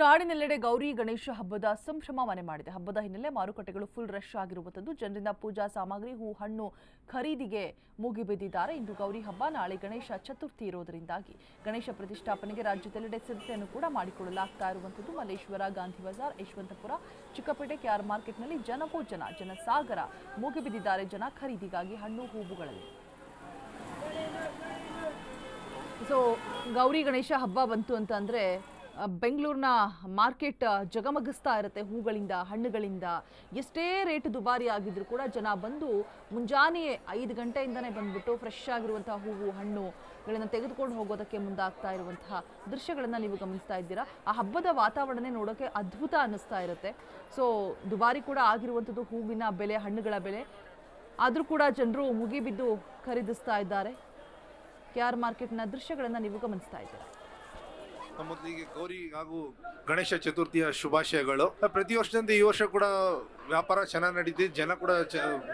ನಾಡಿನೆಲ್ಲೆಡೆ ಗೌರಿ ಗಣೇಶ ಹಬ್ಬದ ಸಂಭ್ರಮ ಮನೆ ಮಾಡಿದೆ. ಹಬ್ಬದ ಹಿನ್ನೆಲೆ ಮಾರುಕಟ್ಟೆಗಳು ಫುಲ್ ರಶ್ ಆಗಿರುವಂಥದ್ದು ಜನರಿಂದ ಪೂಜಾ ಸಾಮಗ್ರಿ ಹೂ ಹಣ್ಣು ಖರೀದಿಗೆ ಮುಗಿಬಿದ್ದಿದ್ದಾರೆ ಇಂದು ಗೌರಿ ಹಬ್ಬ, ನಾಳೆ ಗಣೇಶ ಚತುರ್ಥಿ ಇರೋದರಿಂದಾಗಿ. ಗಣೇಶ ಪ್ರತಿಷ್ಠಾಪನೆಗೆ ರಾಜ್ಯದೆಲ್ಲೆಡೆ ಸಿದ್ಧತೆಯನ್ನು ಕೂಡ ಮಾಡಿಕೊಳ್ಳಲಾಗ್ತಾ ಇರುವಂಥದ್ದು ಮಲ್ಲೇಶ್ವರ, ಗಾಂಧಿ ಬಜಾರ್, ಯಶವಂತಪುರ, ಚಿಕ್ಕಪೇಟೆ, ಕೆಆರ್ ಮಾರ್ಕೆಟ್ನಲ್ಲಿ ಜನಪೋ ಜನ, ಜನಸಾಗರ ಮುಗಿಬಿದ್ದಿದ್ದಾರೆ ಜನ ಖರೀದಿಗಾಗಿ ಹಣ್ಣು, ಹೂವುಗಳಲ್ಲಿ. ಸೊ ಗೌರಿ ಗಣೇಶ ಹಬ್ಬ ಬಂತು ಅಂತ ಅಂದರೆ ಬೆಂಗಳೂರಿನ ಮಾರ್ಕೆಟ್ ಜಗಮಗಿಸ್ತಾ ಇರುತ್ತೆ ಹೂಗಳಿಂದ, ಹಣ್ಣುಗಳಿಂದ. ಎಷ್ಟೇ ರೇಟ್ ದುಬಾರಿ ಆಗಿದ್ರು ಕೂಡ ಜನ ಬಂದು ಮುಂಜಾನೆಯೇ ಐದು ಗಂಟೆಯಿಂದನೇ ಬಂದ್ಬಿಟ್ಟು ಫ್ರೆಶ್ ಆಗಿರುವಂತಹ ಹೂವು, ಹಣ್ಣುಗಳನ್ನು ತೆಗೆದುಕೊಂಡು ಹೋಗೋದಕ್ಕೆ ಮುಂದಾಗ್ತಾ ಇರುವಂತಹ ದೃಶ್ಯಗಳನ್ನು ನೀವು ಗಮನಿಸ್ತಾ ಇದ್ದೀರಾ. ಆ ಹಬ್ಬದ ವಾತಾವರಣನೇ ನೋಡೋಕ್ಕೆ ಅದ್ಭುತ ಅನ್ನಿಸ್ತಾ ಇರುತ್ತೆ. ಸೊ ದುಬಾರಿ ಕೂಡ ಆಗಿರುವಂಥದ್ದು ಹೂವಿನ ಬೆಲೆ, ಹಣ್ಣುಗಳ ಬೆಲೆ. ಆದರೂ ಕೂಡ ಜನರು ಮುಗಿಬಿದ್ದು ಖರೀದಿಸ್ತಾ ಇದ್ದಾರೆ. ಕೆ ಆರ್ ಮಾರ್ಕೆಟ್ನ ದೃಶ್ಯಗಳನ್ನು ನೀವು ಗಮನಿಸ್ತಾ ಇದ್ದೀರಾ? ಮೊದಲಿಗೆ ಗೌರಿ ಹಾಗೂ ಗಣೇಶ ಚತುರ್ಥಿಯ ಶುಭಾಶಯಗಳು. ಪ್ರತಿ ವರ್ಷದಂತೆ ಈ ವರ್ಷ ಕೂಡ ವ್ಯಾಪಾರ ಚೆನ್ನಾಗಿ ನಡೀತಿದೆ. ಜನ ಕೂಡ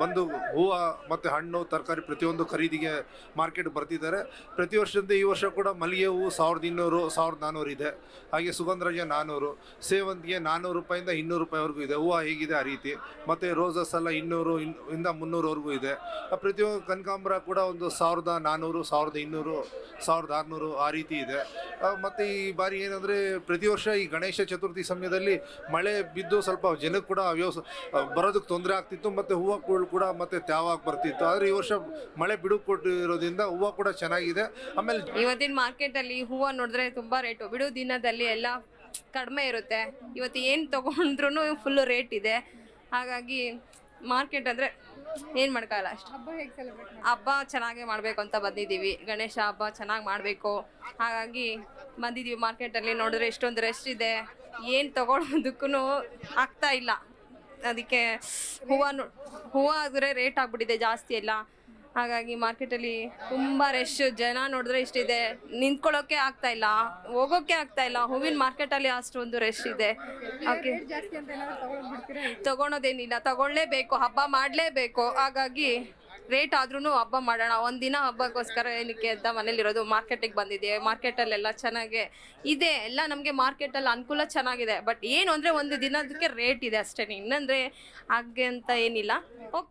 ಬಂದು ಹೂವು ಮತ್ತು ಹಣ್ಣು, ತರಕಾರಿ ಪ್ರತಿಯೊಂದು ಖರೀದಿಗೆ ಮಾರ್ಕೆಟ್ ಬರ್ತಿದ್ದಾರೆ. ಪ್ರತಿ ವರ್ಷದಂತೆ ಈ ವರ್ಷ ಕೂಡ ಮಲ್ಲಿಗೆ ಹೂವು ಸಾವಿರದ ಇನ್ನೂರು, ಸಾವಿರದ ನಾನ್ನೂರು ಇದೆ. ಹಾಗೆ ಸುಗಂಧರಾಜ ನಾನ್ನೂರು ಸೇವಂತಿಗೆ ನಾನ್ನೂರು ರೂಪಾಯಿಂದ ಇನ್ನೂರು ರೂಪಾಯಿವರೆಗೂ ಇದೆ. ಹೂವು ಹೇಗಿದೆ ಆ ರೀತಿ. ಮತ್ತು ರೋಸಸ್ ಎಲ್ಲ ಇನ್ನೂರು, ಇನ್- ಇಂದ ಮುನ್ನೂರವರೆಗೂ ಇದೆ. ಪ್ರತಿಯೊಂದು ಕನಕಾಂಬರ ಕೂಡ ಒಂದು ಸಾವಿರದ ನಾನ್ನೂರು ಸಾವಿರದ ಇನ್ನೂರು, ಸಾವಿರದ ಆರುನೂರು ಆ ರೀತಿ ಇದೆ. ಮತ್ತೆ ಈ ಬಾರಿ ಏನಂದರೆ ಪ್ರತಿ ವರ್ಷ ಈ ಗಣೇಶ ಚತುರ್ಥಿ ಸಮಯದಲ್ಲಿ ಮಳೆ ಬಿದ್ದು ಸ್ವಲ್ಪ ಜನಕ್ಕೆ ಕೂಡ ವ್ಯವಸ ಬರೋದಕ್ಕೆ ತೊಂದರೆ ಆಗ್ತಿತ್ತು, ಮತ್ತು ಹೂವು ಕೂಡ ಮತ್ತೆ ತ್ಯಾವಾಗಿ ಬರ್ತಿತ್ತು. ಆದರೆ ಈ ವರ್ಷ ಮಳೆ ಬಿಡು ಕೊಟ್ಟಿರೋದ್ರಿಂದ ಹೂವು ಕೂಡ ಚೆನ್ನಾಗಿದೆ. ಆಮೇಲೆ ಇವತ್ತಿನ ಮಾರ್ಕೆಟಲ್ಲಿ ಹೂವು ನೋಡಿದ್ರೆ ತುಂಬಾ ರೇಟು ಬಿಡು ದಿನದಲ್ಲಿ ಎಲ್ಲ ಕಡಿಮೆ ಇರುತ್ತೆ. ಇವತ್ತು ಏನು ತಗೊಂಡ್ರು ಫುಲ್ ರೇಟ್ ಇದೆ. ಹಾಗಾಗಿ ಮಾರ್ಕೆಟ್ ಅಂದರೆ ಏನು ಮಾಡ್ಕಲ್ಲ ಅಷ್ಟು. ಹಬ್ಬ ಹೇಗೆ ಸೆಲೆಬ್ರೇಟ್ ಹಬ್ಬ ಚೆನ್ನಾಗೇ ಮಾಡಬೇಕು ಅಂತ ಬಂದಿದ್ದೀವಿ. ಗಣೇಶ ಹಬ್ಬ ಚೆನ್ನಾಗಿ ಮಾಡಬೇಕು. ಹಾಗಾಗಿ ಬಂದಿದ್ದೀವಿ ಮಾರ್ಕೆಟಲ್ಲಿ ನೋಡಿದ್ರೆ ಎಷ್ಟೊಂದು ರೆಸ್ಟ್ ಇದೆ. ಏನು ತಗೊಳೋದಕ್ಕೂ ಆಗ್ತಾ ಇಲ್ಲ. ಅದಕ್ಕೆ ಹೂವು ಹೂವ ಹೂವು ಆದರೆ ರೇಟ್ ಆಗ್ಬಿಟ್ಟಿದೆ ಜಾಸ್ತಿ ಎಲ್ಲ. ಹಾಗಾಗಿ ಮಾರ್ಕೆಟಲ್ಲಿ ತುಂಬ ರಶ್ ಜನ ನೋಡಿದ್ರೆ ಇಷ್ಟಿದೆ. ನಿಂತ್ಕೊಳ್ಳೋಕೆ ಆಗ್ತಾ ಇಲ್ಲ. ಹೋಗೋಕೆ ಆಗ್ತಾ ಇಲ್ಲ. ಹೂವಿನ ಮಾರ್ಕೆಟಲ್ಲಿ ಅಷ್ಟೊಂದು ರಶ್ ಇದೆ. ಓಕೆ ತಗೊಳೋದೇನಿಲ್ಲ. ತಗೊಳ್ಳೇಬೇಕು. ಹಬ್ಬ ಮಾಡಲೇಬೇಕು. ಹಾಗಾಗಿ ರೇಟ್ ಆದ್ರೂ ಹಬ್ಬ ಮಾಡೋಣ. ಒಂದಿನ ಹಬ್ಬಕ್ಕೋಸ್ಕರ ಏನಕ್ಕೆ ಅಂತ ಮನೇಲಿರೋದು ಮಾರ್ಕೆಟಿಗೆ ಬಂದಿದೆ. ಮಾರ್ಕೆಟಲ್ಲೆಲ್ಲ ಚೆನ್ನಾಗೆ ಇದೆ. ಎಲ್ಲ ನಮಗೆ ಮಾರ್ಕೆಟಲ್ಲಿ ಅನುಕೂಲ ಚೆನ್ನಾಗಿದೆ. ಬಟ್ ಏನು ಅಂದರೆ ಒಂದು ದಿನದಕ್ಕೆ ರೇಟ್ ಇದೆ ಅಷ್ಟೇ ಇನ್ನಂದರೆ ಹಾಗೆ ಅಂತ ಏನಿಲ್ಲ. ಓಕ್.